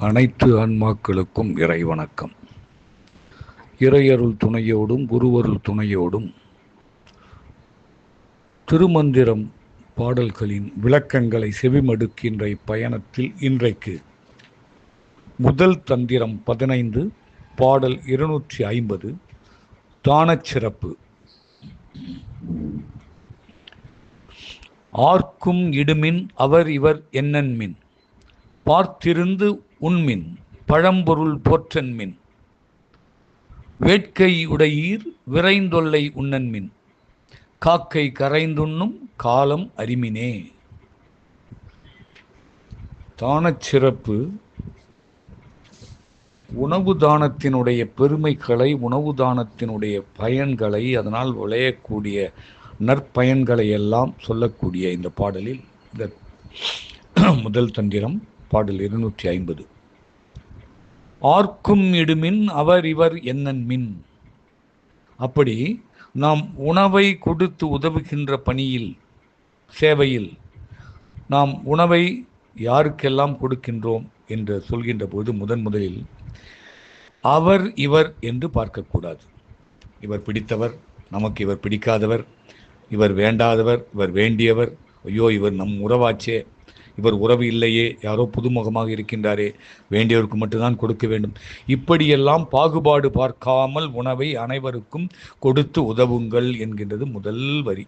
அனைத்து ஆன்மாக்களுக்கும் இறை வணக்கம் இறையருள் துணையோடும் குருவருள் துணையோடும் திருமந்திரம் பாடல்களின் விளக்கங்களை செவிமடுக்கின்ற இப்பயணத்தில் இன்றைக்கு முதல் தந்திரம் பதினைந்து பாடல் இருநூற்றி ஐம்பது தானச் சிறப்பு. ஆர்க்கும் இடுமின் அவர் இவர் என்னன்மின். பார்த்திருந்து உண்மின் பழம்பொருள் போற்றன்மின். வேட்கை உடையீர் விரைந்தொல்லை உண்ணன்மின். காக்கை கரைந்துண்ணும் காலம் அறிமினே தானச் சிறப்பு உணவு தானத்தினுடைய பெருமைகளை உணவு தானத்தினுடைய பயன்களை அதனால் விளையக்கூடிய நற்பயன்களை எல்லாம் சொல்லக்கூடிய இந்த பாடலில் இந்த முதல் தந்திரம். பாடல் இருநூற்றி ஐம்பது. ஆர்க்கும் இடுமின் அவர் இவர் என்னன் மின். அப்படி நாம் உணவை கொடுத்து உதவுகின்ற பணியில் சேவையில் நாம் உணவை யாருக்கெல்லாம் கொடுக்கின்றோம் என்று சொல்கின்ற போது முதன் முதலில் அவர் இவர் என்று பார்க்கக்கூடாது. இவர் பிடித்தவர் நமக்கு இவர் பிடிக்காதவர் இவர் வேண்டாதவர் இவர் வேண்டியவர் ஐயோ இவர் நம் உறவாச்சே இவர் உறவு இல்லையே யாரோ புதுமுகமாக இருக்கின்றாரே வேண்டியவருக்கு மட்டும்தான் கொடுக்க வேண்டும். இப்படியெல்லாம் பாகுபாடு பார்க்காமல் உணவை அனைவருக்கும் கொடுத்து உதவுங்கள் என்கின்றது முதல் வரி.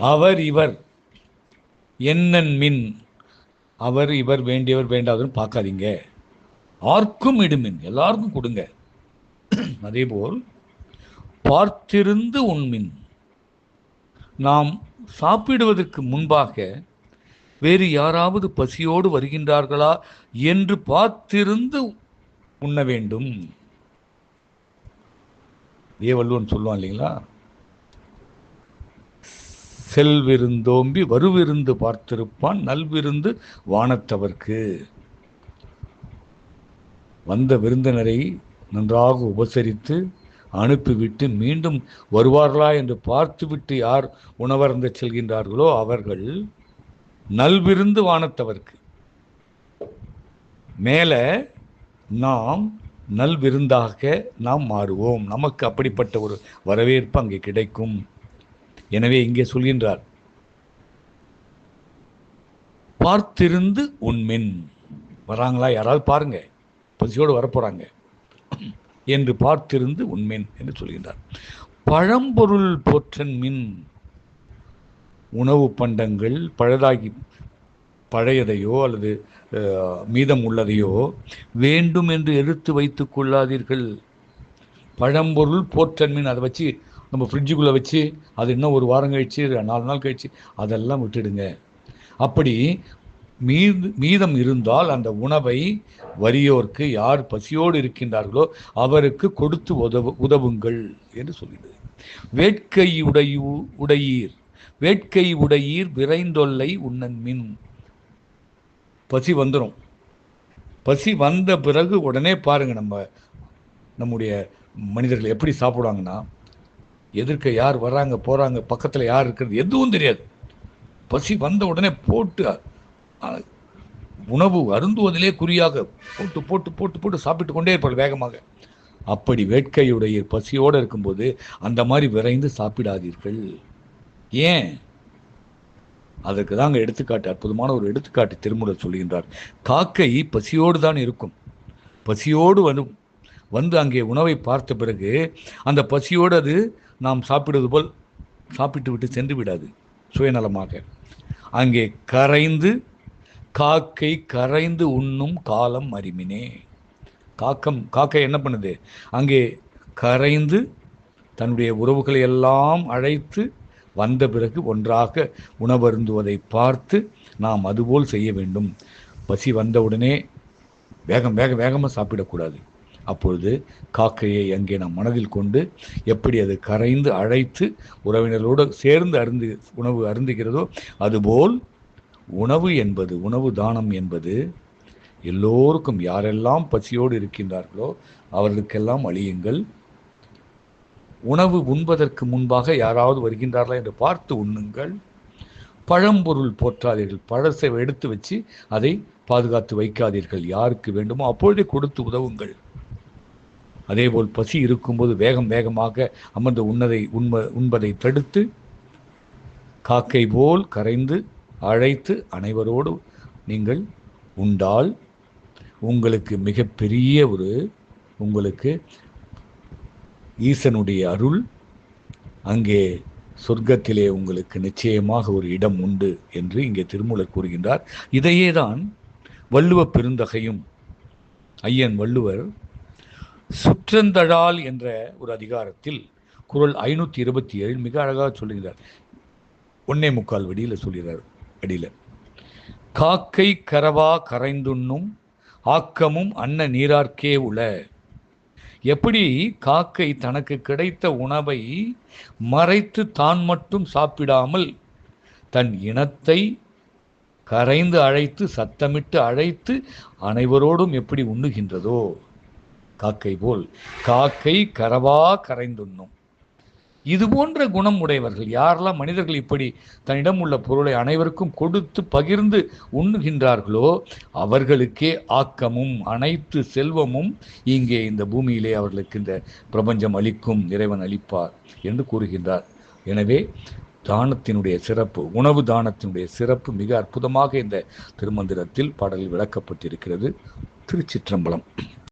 அவர் இவர் என்னன் மின் அவர் இவர் வேண்டியவர் வேண்டாதன்னு பார்க்காதீங்க. ஆர்க்கும் இடுமின் எல்லாருக்கும் கொடுங்க. அதேபோல் பார்த்திருந்து உண்மின் நாம் சாப்பிடுவதற்கு முன்பாக வேறு யாராவது பசியோடு வருகின்றார்களா என்று பார்த்திருந்து உண்ண வேண்டும். ஏ சொல்லுவான் இல்லைங்களா? செல்விருந்தோம்பி வருவிருந்து பார்த்திருப்பான் நல்விருந்து வானத்தவர்க்கு. வந்த விருந்தினரை நன்றாக உபசரித்து அனுப்பிவிட்டு மீண்டும் வருவார்களா என்று பார்த்துவிட்டு யார் உணவருந்த செல்கின்றார்களோ அவர்கள் நல்விருந்து வானத்தவர்க்கு. மேலே நாம் நல்விருந்தாக நாம் மாறுவோம். நமக்கு அப்படிப்பட்ட ஒரு வரவேற்பு அங்கே கிடைக்கும். எனவே இங்கே சொல்கின்றார் பார்த்திருந்து உண்மின். வராங்களா? யாராவது பாருங்க. பசியோடு வரப்போகிறாங்க என்று பார்த்திருந்து உண்மேன் என்று சொல்கின்றார். பழம்பொருள் போற்றன் மின் உணவு பண்டங்கள் பழதாகி பழையதையோ அல்லது மீதம் உள்ளதையோ வேண்டும் என்று எடுத்து வைத்து கொள்ளாதீர்கள். பழம்பொருள் போற்றன் மீன் அதை வச்சு நம்ம ஃப்ரிட்ஜுக்குள்ளே வச்சு அது இன்னும் ஒரு வாரம் கழிச்சு நாலு நாள் கழிச்சு அதெல்லாம் விட்டுடுங்க. அப்படி மீது மீதம் இருந்தால் அந்த உணவை வறியோர்க்கு யார் பசியோடு இருக்கின்றார்களோ அவருக்கு கொடுத்து உதவு உதவுங்கள் என்று சொல்கிறது வேட்கை உடையூ உடையீர் வேட்கை உடையீர் விரைந்தொல்லை உன்னன் மின். பசி வந்துடும் பசி வந்த பிறகு உடனே பாருங்க நம்ம நம்முடைய மனிதர்கள் எப்படி சாப்பிடுவாங்கன்னா எதிர்க்க யார் வராங்க போறாங்க பக்கத்தில் யார் இருக்கிறது எதுவும் தெரியாது. பசி வந்த உடனே போட்டு உணவு அருந்துவதிலே குறியாக போட்டு போட்டு போட்டு போட்டு சாப்பிட்டு கொண்டே இருப்பாள் வேகமாக. அப்படி வேட்கையுடைய பசியோடு இருக்கும்போது அந்த மாதிரி விரைந்து சாப்பிடாதீர்கள். ஏன்? அதற்கு தாங்க எடுத்துக்காட்டு அற்புதமான ஒரு எடுத்துக்காட்டு திருமுறை சொல்கின்றார். காக்கை பசியோடு தான் இருக்கும். பசியோடு வந்து வந்து அங்கே உணவை பார்த்த பிறகு அந்த பசியோடு அது நாம் சாப்பிடுவது போல் சாப்பிட்டு விட்டு சென்று விடாது சுயநலமாக. அங்கே கரைந்து காக்கை கரைந்து உண்ணும் காலம் அறிமினே காக்கம் காக்கை என்ன பண்ணுது? அங்கே கரைந்து தன்னுடைய உறவுகளை எல்லாம் அழைத்து வந்த பிறகு ஒன்றாக உணவருந்துவதை பார்த்து நாம் அதுபோல் செய்ய வேண்டும். பசி வந்தவுடனே வேகம் வேக வேகமாக சாப்பிடக்கூடாது. அப்பொழுது காக்கையை அங்கே நாம் மனதில் கொண்டு எப்படி அது கரைந்து அழைத்து உறவினர்களோடு சேர்ந்து அருந்து உணவு அருந்துகிறதோ அதுபோல் உணவு என்பது உணவு தானம் என்பது எல்லோருக்கும் யாரெல்லாம் பசியோடு இருக்கின்றார்களோ அவர்களுக்கெல்லாம் அழியுங்கள். உணவு உண்பதற்கு முன்பாக யாராவது வருகின்றார்களா என்று பார்த்து உண்ணுங்கள். பழம்பொருள் போற்றாதீர்கள். பழசை எடுத்து வச்சு அதை பாதுகாத்து வைக்காதீர்கள். யாருக்கு வேண்டுமோ அப்பொழுதே கொடுத்து உதவுங்கள். அதேபோல் பசி இருக்கும்போது வேகம் வேகமாக அமர்ந்து உண்ணதை உண்ப உண்பதை தடுத்து காக்கை போல் கரைந்து அழைத்து அனைவரோடு நீங்கள் உண்டால் உங்களுக்கு மிகப்பெரிய ஒரு உங்களுக்கு ஈசனுடைய அருள் அங்கே சொர்க்கத்திலே உங்களுக்கு நிச்சயமாக ஒரு இடம் உண்டு என்று இங்கே திருமூலர் கூறுகின்றார். இதையே தான் வள்ளுவ பெருந்தகையும் ஐயன் வள்ளுவர் சுற்றந்தழால் என்ற ஒரு அதிகாரத்தில் குரல் ஐநூற்றி இருபத்தி ஏழு மிக அழகாக சொல்லுகிறார். ஒன்னே முக்கால் வடியில் சொல்கிறார். அடியில். காக்கை கரவா கரைந்துண்ணும் ஆக்கமும் அன்ன நீரார்க்கே உள. எப்படி காக்கை தனக்கு கிடைத்த உணவை மறைத்து தான் மட்டும் சாப்பிடாமல் தன் இனத்தை கரைந்து அழைத்து சத்தமிட்டு அழைத்து அனைவரோடும் எப்படி உண்ணுகின்றதோ? காக்கை போல். காக்கை கரவா கரைந்துண்ணும். இது போன்ற குணம் உடையவர்கள் யாரெல்லாம் மனிதர்கள் இப்படி தன்னிடம் உள்ள பொருளை அனைவருக்கும் கொடுத்து பகிர்ந்து உண்ணுகின்றார்களோ அவர்களுக்கே ஆக்கமும் அனைத்து செல்வமும் இங்கே இந்த பூமியிலே அவர்களுக்கு இந்த பிரபஞ்சம் அளிக்கும் இறைவன் அளிப்பார் என்று கூறுகின்றார். எனவே தானத்தினுடைய சிறப்பு உணவு தானத்தினுடைய சிறப்பு மிக அற்புதமாக இந்த திருமந்திரத்தில் பாடலில் விளக்கப்பட்டிருக்கிறது. திருச்சிற்றம்பலம்.